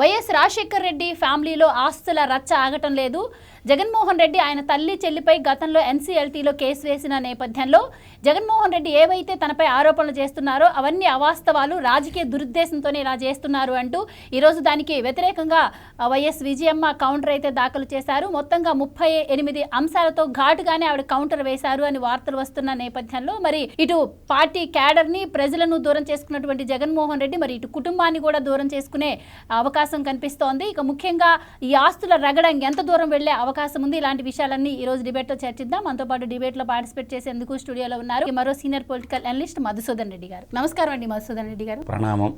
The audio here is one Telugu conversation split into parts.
వైఎస్ రాజశేఖర్ రెడ్డి ఫ్యామిలీలో ఆస్తుల రచ్చ ఆగటం లేదు. జగన్మోహన్ రెడ్డి ఆయన తల్లి చెల్లిపై గతంలో ఎన్సీఎల్టీలో కేసు వేసిన నేపథ్యంలో జగన్మోహన్ రెడ్డి ఏవైతే తనపై ఆరోపణలు చేస్తున్నారో అవన్నీ అవాస్తవాలు రాజకీయ దురుద్దేశంతోనే ఇలా చేస్తున్నారు అంటూ ఈరోజు దానికి వ్యతిరేకంగా వైఎస్ విజయమ్మ కౌంటర్ అయితే దాఖలు చేశారు. మొత్తంగా ముప్పై ఎనిమిది అంశాలతో ఘాటుగానే ఆవిడ కౌంటర్ వేశారు అని వార్తలు వస్తున్న నేపథ్యంలో మరి ఇటు పార్టీ క్యాడర్ని ప్రజలను దూరం చేసుకున్నటువంటి జగన్మోహన్ రెడ్డి మరి ఇటు కుటుంబాన్ని కూడా దూరం చేసుకునే అవకాశం కనిపిస్తోంది. ఇక ముఖ్యంగా ఈ ఆస్తుల రగడం ఎంత దూరం వెళ్ళే అవకాశం ఉంది? ఇలాంటి విషయాలన్నీ ఈ రోజు డిబేట్ చర్చిద్దాం. మనతో పాటు డిబేట్లో పార్టిసిపేట్ చేసేందుకు స్టూడియోలో ఉన్న ఉన్నారు మరో senior political analyst Madhusudan Reddy garu. నమస్కారం అండి మధుసూదన్ రెడ్డి గారు. ప్రణామం.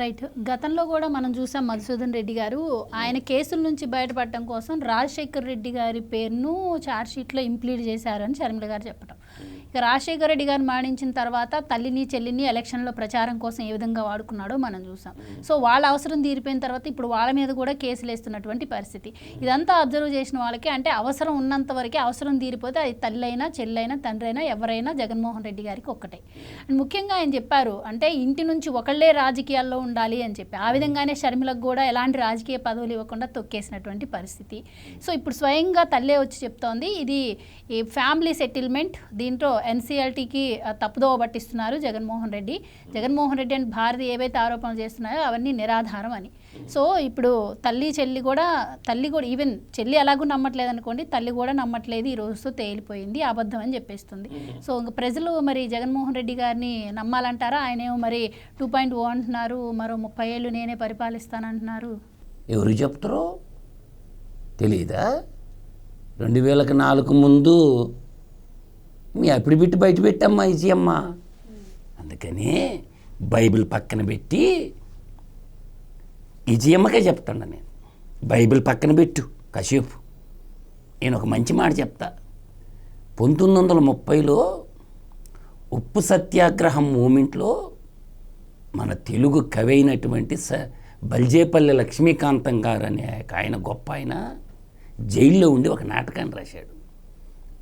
రైట్. గతంలో కూడా మనం చూసాం మధుసూదన్ రెడ్డి గారు ఆయన కేసుల నుంచి బయటపడటం కోసం రాజశేఖర్ రెడ్డి గారి పేరును ఛార్జ్ షీట్లో ఇంప్లీడ్ చేశారని షర్మిల గారు చెప్పడం ఇక రాజశేఖర్ రెడ్డి గారు మరణించిన తర్వాత తల్లిని చెల్లిని ఎలక్షన్లో ప్రచారం కోసం ఏ విధంగా వాడుకున్నాడో మనం చూసాం. సో వాళ్ళ అవసరం తీరిపోయిన తర్వాత ఇప్పుడు వాళ్ళ మీద కూడా కేసులు వేస్తున్నటువంటి పరిస్థితి. ఇదంతా అబ్జర్వ్ చేసిన వాళ్ళకి అంటే అవసరం ఉన్నంత వరకే అవసరం తీరిపోతే అది తల్లైనా చెల్లైనా తండ్రి అయినా ఎవరైనా జగన్మోహన్ రెడ్డి గారికి ఒక్కటే. అండ్ ముఖ్యంగా ఆయన చెప్పారు అంటే ఇంటి నుంచి ఒకళ్ళే రాజకీయాల్లో ఉండాలి అని చెప్పి. ఆ విధంగానే షర్మిలకు కూడా ఎలాంటి రాజకీయ పదవులు ఇవ్వకుండా తొక్కేసినటువంటి పరిస్థితి. సో ఇప్పుడు స్వయంగా తల్లే వచ్చి చెప్తోంది ఇది ఈ ఫ్యామిలీ సెటిల్మెంట్ దీంట్లో ఎన్సీఎల్టీకి తప్పుదోవ పట్టిస్తున్నారు జగన్మోహన్ రెడ్డి. జగన్మోహన్ రెడ్డి అండ్ భారతి ఏవైతే ఆరోపణలు చేస్తున్నాయో అవన్నీ నిరాధారం అని. సో ఇప్పుడు తల్లి చెల్లి కూడా తల్లి కూడా ఈవెన్ చెల్లి ఎలాగూ నమ్మట్లేదు అనుకోండి తల్లి కూడా నమ్మట్లేదు ఈ రోజుతో తేలిపోయింది అబద్ధం అని చెప్పేస్తుంది. సో ఇంక ప్రజలు మరి జగన్మోహన్ రెడ్డి గారిని నమ్మాలంటారా? ఆయనేమో మరి టూ పాయింట్ ఓ అంటున్నారు మరో ముప్పై ఏళ్ళు నేనే పరిపాలిస్తానంటున్నారు. ఎవరు చెప్తారో తెలియదా రెండు వేలకు నాలుగు ముందు మీ అప్పుడు పెట్టి బయట పెట్టమ్మా ఇజయమ్మ అందుకని బైబిల్ పక్కన పెట్టి ఇజయమ్మకే చెప్తాను నేను. బైబిల్ పక్కన పెట్టు కశ్యపు. నేను ఒక మంచి మాట చెప్తా. పంతొమ్మిది వందల ముప్పైలో ఉప్పు సత్యాగ్రహం మూమెంట్లో మన తెలుగు కవి అయినటువంటి స బల్జేపల్లి లక్ష్మీకాంతం గారు అనే ఆయన గొప్ప ఆయన జైల్లో ఉండి ఒక నాటకాన్ని రాశాడు.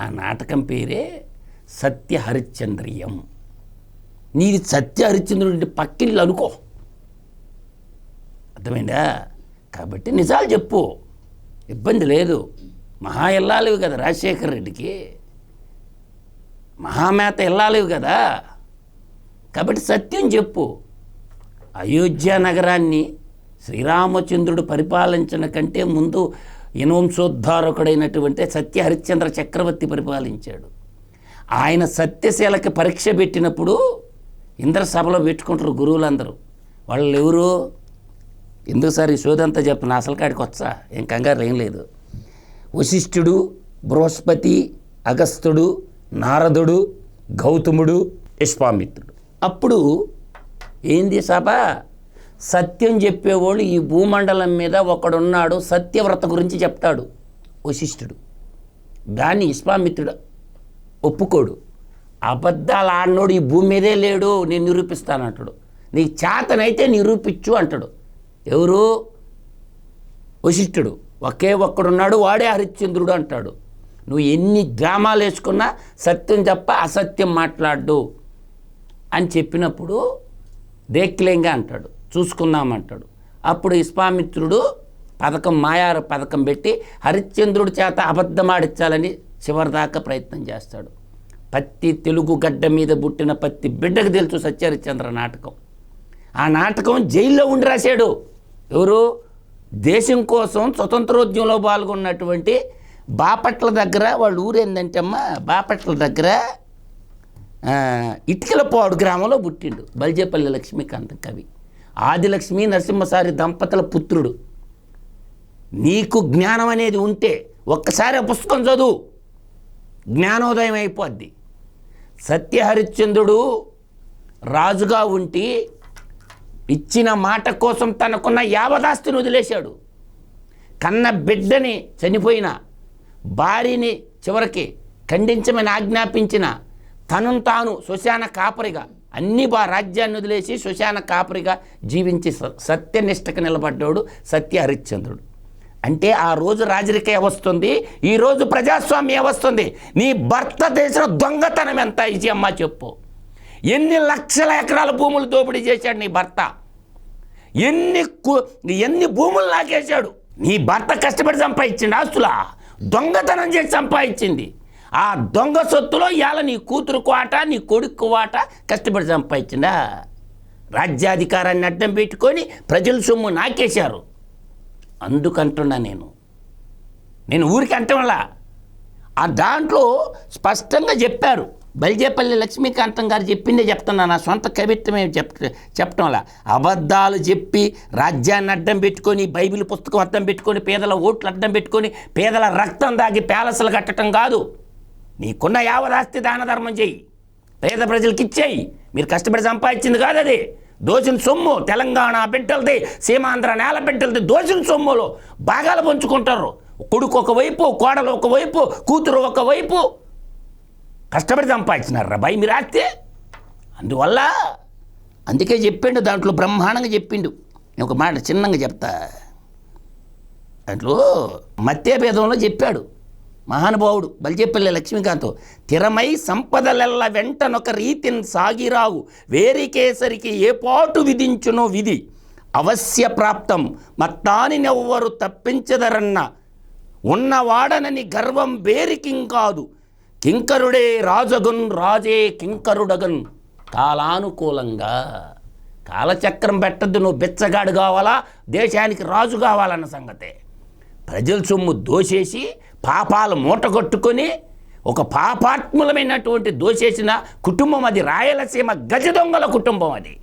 ఆ నాటకం పేరే సత్య హరిశ్చంద్రియం నీది సత్య హరిశ్చంద్రుడి అంటే పక్కిళ్ళు అనుకో. అర్థమైందా? కాబట్టి నిజాలు చెప్పు. ఇబ్బంది లేదు. మహా వెళ్ళాలివి కదా రాజశేఖర్ రెడ్డికి. మహామేత వెళ్ళాలివి కదా. కాబట్టి సత్యం చెప్పు. అయోధ్య నగరాన్ని శ్రీరామచంద్రుడు పరిపాలించిన కంటే ముందు ఇనవంశోద్ధారకుడైనటువంటి సత్య హరిశ్చంద్ర చక్రవర్తి పరిపాలించాడు. ఆయన సత్యశీలకి పరీక్ష పెట్టినప్పుడు ఇంద్ర సభలో పెట్టుకుంటారు గురువులందరూ. వాళ్ళు ఎవరు ఎందుకు సార్ ఈ సోదంతా చెప్పిన అసలు కాడికి వచ్చా? ఏం కంగారు ఏం లేదు. వశిష్ఠుడు బృహస్పతి అగస్త్యుడు నారదుడు గౌతముడు విశ్వామిత్రుడు అప్పుడు ఏంది సభ? సత్యం చెప్పేవాళ్ళు ఈ భూమండలం మీద ఒకడున్నాడు సత్యవ్రత గురించి చెప్తాడు వశిష్ఠుడు. దాన్ని విశ్వామిత్రుడు ఒప్పుకోడు. అబద్ధాలు ఆడినోడు ఈ భూమి మీదే లేడు నేను నిరూపిస్తాను అంటాడు నీకు చేతనైతే నిరూపించు అంటాడు. ఎవరు? వశిష్ఠుడు. ఒకే ఒక్కడున్నాడు వాడే హరిశ్చంద్రుడు అంటాడు. నువ్వు ఎన్ని డ్రామాలు వేసుకున్నా సత్యం తప్ప అసత్యం మాట్లాడు అని చెప్పినప్పుడు దేక్లేంగా అంటాడు. చూసుకుందామంటాడు. అప్పుడు విశ్వామిత్రుడు పథకం మాయార పథకం పెట్టి హరిశ్చంద్రుడి చేత అబద్ధమాడించాలని చివరిదాకా ప్రయత్నం చేస్తాడు. పత్తి తెలుగు గడ్డ మీద పుట్టిన పత్తి బిడ్డకు తెలుసు సత్యహరిశ్చంద్ర నాటకం. ఆ నాటకం జైల్లో ఉండి రాశాడు. ఎవరు? దేశం కోసం స్వతంత్రోద్యమంలో పాల్గొన్నటువంటి బాపట్ల దగ్గర వాళ్ళ ఊరేందంటే అమ్మా బాపట్ల దగ్గర ఇటుకలపాడు గ్రామంలో పుట్టిండు బల్జేపల్లి లక్ష్మీకాంత్ కవి. ఆదిలక్ష్మి నరసింహసారి దంపతుల పుత్రుడు. నీకు జ్ఞానం అనేది ఉంటే ఒక్కసారి ఆ పుస్తకం చదువు. జ్ఞానోదయం అయిపోద్ది. సత్యహరిశ్చంద్రుడు రాజుగా ఉండి ఇచ్చిన మాట కోసం తనకున్న యావదాస్తిని వదిలేశాడు. కన్న బిడ్డని చనిపోయిన భార్యని చివరికి ఖండించమని ఆజ్ఞాపించిన తను తాను శ్మశాన కాపరిగా అన్ని బా రాజ్యాన్ని వదిలేసి శ్మశాన కాపరిగా జీవించి సత్యనిష్టకు నిలబడ్డాడు సత్య హరిశ్చంద్రుడు అంటే ఆ రోజు రాజరిక వస్తుంది ఈరోజు ప్రజాస్వామ్యం వస్తుంది. నీ భర్త చేసిన దొంగతనం ఎంత? ఇది అమ్మ చెప్పు. ఎన్ని లక్షల ఎకరాల భూములు దోపిడీ చేశాడు నీ భర్త? ఎన్ని ఎన్ని భూములు నాకేశాడు నీ భర్త కష్టపడి సంపాదించింది ఆస్తులా? దొంగతనం చేసి సంపాదించింది. ఆ దొంగ సొత్తులో ఇవాళ నీ కూతురు కోట నీ కొడుకు వాట కష్టపడి సంపాదించిందా? రాజ్యాధికారాన్ని అడ్డం పెట్టుకొని ప్రజల సొమ్ము నాకేశారు. అందుకంటున్నా నేను. నేను ఊరికి అంటంలా ఆ దాంట్లో స్పష్టంగా చెప్పారు. బలిజేపల్లి లక్ష్మీకాంతం గారు చెప్పిందే చెప్తున్నా నా సొంత కవిత్వమే చెప్ చెప్పడంలా అబద్ధాలు చెప్పి రాజ్యాన్ని అడ్డం పెట్టుకొని బైబిల్ పుస్తకం అడ్డం పెట్టుకొని పేదల ఓట్లు అడ్డం పెట్టుకొని పేదల రక్తం దాగి ప్యాలెస్లు కట్టడం కాదు. నీకున్న యావదాస్తి దాన ధర్మం చేయి పేద ప్రజలకి ఇచ్చేయి మీరు కష్టపడి సంపాదించింది కాదు అది దోచిన సొమ్ము తెలంగాణ బిడ్డలది సీమాంధ్ర నేల బిడ్డలది దోచిన సొమ్ములో భాగాలు పంచుకుంటారు. కొడుకు ఒకవైపు కోడలు ఒకవైపు కూతురు ఒకవైపు. కష్టపడి సంపాదించినారు రా భయ్ మీరు ఆస్తే అందువల్ల అందుకే చెప్పిండు దాంట్లో బ్రహ్మాండంగా చెప్పిండు. నేను ఒక మాట చిన్నగా చెప్తా. దాంట్లో మత్యభేదంలో చెప్పాడు. మహానుభావుడు బలిజేపల్లి లక్ష్మీకాంత్ తిరమై సంపదలెల్ల వెంటనొక రీతిని సాగిరావు. వేరికేసరికి ఏ పాటు విధించునో విధి. అవశ్య ప్రాప్తం. మత్తానినెవ్వరు తప్పించదరన్న. ఉన్నవాడనని గర్వం బేరికింకాదు కింకరుడే రాజగున్ రాజే కింకరుడగన్. కాలానుకూలంగా కాలచక్రం పెట్టద్దు నువ్వు బిచ్చగాడు కావాలా? దేశానికి రాజు కావాలన్న సంగతే. ప్రజల సొమ్ము దోసేసి పాపాలు మూటగొట్టుకొని ఒక పాపాత్ములమైనటువంటి దోషేసిన కుటుంబం అది. రాయలసీమ గజ దొంగల కుటుంబం అది.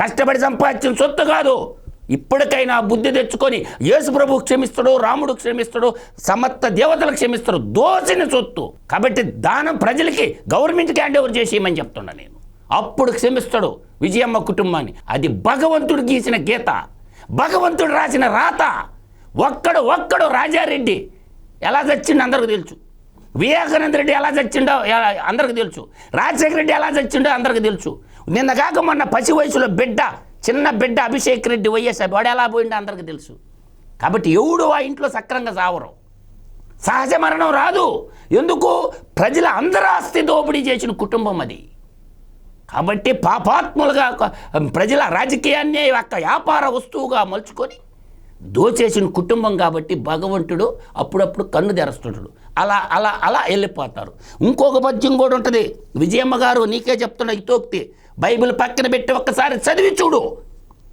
కష్టపడి సంపాదించిన సొత్తు కాదు. ఇప్పటికైనా బుద్ధి తెచ్చుకొని యేసు ప్రభు క్షమిస్తాడు రాముడు క్షమిస్తాడు సమస్త దేవతలు క్షమిస్తాడు దోసిన సొత్తు. కాబట్టి దానం ప్రజలకి గవర్నమెంట్కి హ్యాండ్ ఓవర్ చేసేయమని చెప్తున్నా నేను. అప్పుడు క్షమిస్తాడు విజయమ్మ కుటుంబాన్ని. అది భగవంతుడు గీసిన గీత. భగవంతుడు రాసిన రాత. ఒక్కడు ఒక్కడు రాజారెడ్డి ఎలా చచ్చిండు అందరికి తెలుసు. వివేకానంద రెడ్డి ఎలా చచ్చిండో ఎలా- తెలుసు. రాజశేఖర రెడ్డి ఎలా చచ్చిండో అందరికి తెలుసు. నిన్న కాక మొన్న పసి వయసులో బిడ్డ చిన్న బిడ్డ అభిషేక్ రెడ్డి వైఎస్ఆర్ వాడు ఎలా పోయిండో అందరికీ తెలుసు. కాబట్టి ఎవడు ఆ ఇంట్లో సక్రంగా సావరు. సహజ మరణం రాదు. ఎందుకు? ప్రజల అందరి ఆస్తి దోపిడీ చేసిన కుటుంబం అది. కాబట్టి పాపాత్ములుగా ప్రజల రాజకీయాన్ని ఒక వ్యాపార వస్తువుగా మలుచుకొని దోచేసిన కుటుంబం కాబట్టి భగవంతుడు అప్పుడప్పుడు కన్ను తెరుస్తుంటాడు. అలా అలా అలా వెళ్ళిపోతారు. ఇంకొక పద్యం కూడా ఉంటుంది. విజయమ్మ గారు నీకే చెప్తున్న ఇతోక్తి బైబిల్ పక్కన పెట్టి ఒక్కసారి చదివి చూడు.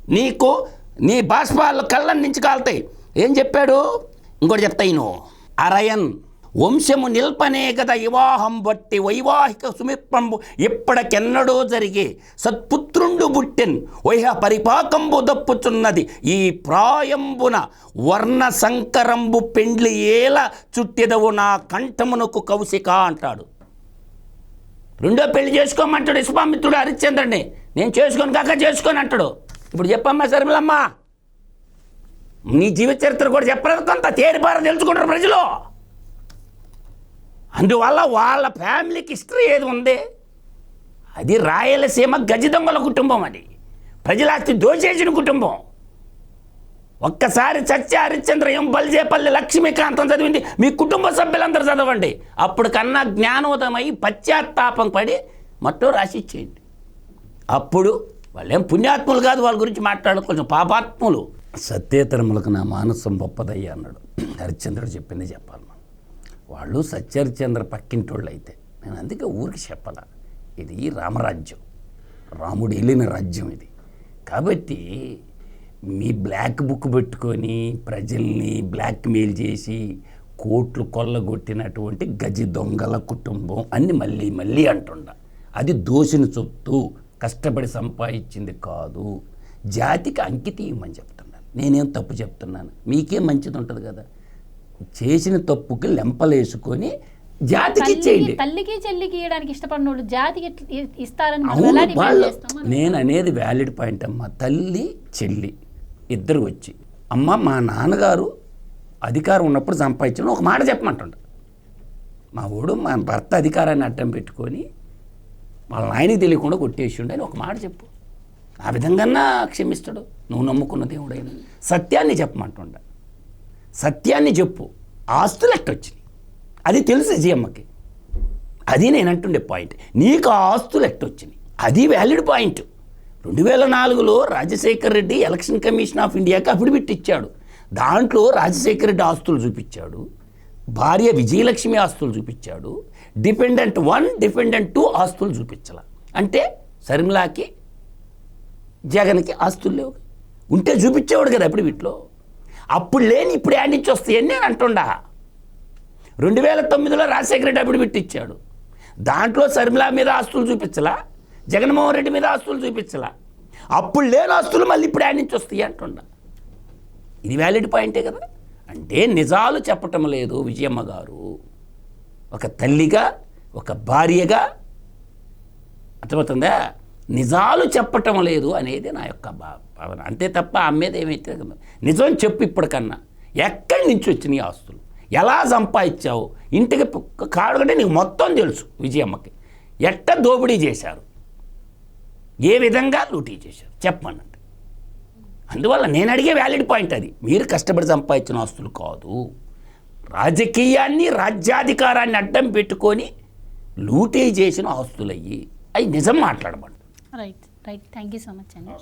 నీకు నీ బాష్పాలు కళ్ళ నుంచి కాలుతాయి. ఏం చెప్పాడు? ఇంకోటి చెప్తాయి నువ్వు అరయన్. వంశము నిల్పనే గద వివాహం బట్టి వైవాహిక సుమిత్రంబు ఇప్పటికెన్నడో జరిగే సత్పుత్రుండు బుట్టెన్ వైహ పరిపాకంబు దప్పుచున్నది. ఈ ప్రాయంబున వర్ణ సంకరంబు పెండ్లి ఏల చుట్టెదవు నా కంఠమునకు కౌశిక అంటాడు. రెండో పెళ్ళి చేసుకోమంటాడు విశ్వామిత్రుడు హరిశ్చంద్రుడిని నేను చేసుకొని కాక చేసుకొని అంటాడు. ఇప్పుడు చెప్పమ్మా శర్మిలమ్మ. నీ జీవిత చరిత్ర కూడా చెప్పలేదు కొంత తేరిపార తెలుసుకుంటారు ప్రజలు. అందువల్ల వాళ్ళ ఫ్యామిలీకి హిస్టరీ ఏది ఉంది? అది రాయలసీమ గజదొంగల కుటుంబం అది. ప్రజలాస్తి దోచేసిన కుటుంబం. ఒక్కసారి చచ్చే హరిశ్చంద్ర ఎం బలిజేపల్లి లక్ష్మీకాంతం చదివింది. మీ కుటుంబ సభ్యులందరూ చదవండి. అప్పుడు కన్నా జ్ఞానోదమై పశ్చాత్తాపం పడి మొత్తం రాసిచ్చేయండి అప్పుడు వాళ్ళేం పుణ్యాత్ములు కాదు వాళ్ళ గురించి మాట్లాడు కొంచెం పాపాత్ములు. సత్యేతరములకు నా మానసం గొప్పదయ్యా అన్నాడు. హరిశ్చంద్రుడు చెప్పింది చెప్పాలి మనం. వాళ్ళు సత్యహరిచంద్ర పక్కింటోళ్ళు అయితే నేను అందుకే ఊరికి చెప్పాల ఇది రామరాజ్యం. రాముడు వెళ్ళిన రాజ్యం ఇది. కాబట్టి మీ బ్లాక్ బుక్ పెట్టుకొని ప్రజల్ని బ్లాక్మెయిల్ చేసి కోట్లు కొల్లగొట్టినటువంటి గజి దొంగల కుటుంబం అని మళ్ళీ మళ్ళీ అంటుండ. అది దోషిని చొత్తు కష్టపడి సంపాదించింది కాదు. జాతికి అంకితీయమని ఇవ్వమని చెప్తున్నాను నేనేం తప్పు చెప్తున్నాను? మీకేం మంచిది ఉంటుంది కదా? చేసిన తప్పుకి లెంపలేసుకొని జాతికి ఇచ్చేయండి. తల్లికి చెల్లికి ఇవ్వడానికి ఇష్టపడిన వాళ్ళు జాతికి ఇస్తారని వాళ్ళు నేను అనేది వ్యాలిడ్ పాయింట్ అమ్మా. తల్లి చెల్లి ఇద్దరు వచ్చి అమ్మ మా నాన్నగారు అధికారం ఉన్నప్పుడు సంపాదించిన ఒక మాట చెప్పమంటుండ. మా ఊడు మా భర్త అధికారాన్ని అడ్డం పెట్టుకొని వాళ్ళ నాయనకి తెలియకుండా కొట్టేసిండు అని ఒక మాట చెప్పు. ఆ విధంగా క్షమిస్తాడు. నువ్వు నమ్ముకున్న దేవుడైన సత్యాన్ని చెప్పమంటుండ. సత్యాన్ని చెప్పు. ఆస్తులు ఎట్టొచ్చినాయి అది తెలుసు జీఎమ్మకి అది నేను అంటుండే పాయింట్ నీకు ఆ ఆస్తులు ఎట్టొచ్చినాయి అది వ్యాలిడ్ పాయింట్ రెండు వేల నాలుగులో Rajasekhar Reddy election commission of ఇండియాకి అఫిడవిట్ ఇచ్చాడు దాంట్లో రాజశేఖర్ రెడ్డి ఆస్తులు చూపించాడు. భార్య విజయలక్ష్మి ఆస్తులు చూపించాడు. డిపెండెంట్ వన్ డిపెండెంట్ టూ ఆస్తులు చూపించాల. అంటే శర్మిలాకి జగన్కి ఆస్తులు లేవు. ఉంటే చూపించేవాడు కదా అప్పుడు వీటిలో? అప్పుడు లేని ఇప్పుడు యాడ్ నుంచి వస్తాయని నేను అంటుండా. రెండు వేల తొమ్మిదిలో రాజశేఖర రెడ్డి అప్పుడు పెట్టించాడు దాంట్లో శర్మిల మీద ఆస్తులు చూపించలా? జగన్మోహన్ రెడ్డి మీద ఆస్తులు చూపించలా? అప్పుడు లేని ఆస్తులు మళ్ళీ ఇప్పుడు యాడ్ నుంచి వస్తాయి అంటుండా. ఇది వ్యాలిడ్ పాయింటే కదా? అంటే నిజాలు చెప్పటం లేదు విజయమ్మ గారు. ఒక తల్లిగా ఒక భార్యగా. అర్థమవుతుందా? నిజాలు చెప్పటం లేదు అనేది నా యొక్క భావన. అంతే తప్ప ఆమె మీద ఏమైతే నిజం చెప్పు ఇప్పటికన్నా. ఎక్కడి నుంచి వచ్చినాయి ఆస్తులు? ఎలా సంపాదించావు? ఇంటికి కాడుకంటే నీకు మొత్తం తెలుసు విజయమ్మకి. ఎట్ట దోపిడీ చేశారు? ఏ విధంగా లూటీ చేశారు? చెప్పనండి అందువల్ల నేను అడిగే వ్యాలిడ్ పాయింట్ అది. మీరు కష్టపడి సంపాదించిన ఆస్తులు కాదు. రాజకీయాన్ని రాజ్యాధికారాన్ని అడ్డం పెట్టుకొని లూటీ చేసిన ఆస్తులయ్యి. అవి నిజం మాట్లాడమండి right right thank you so much అండి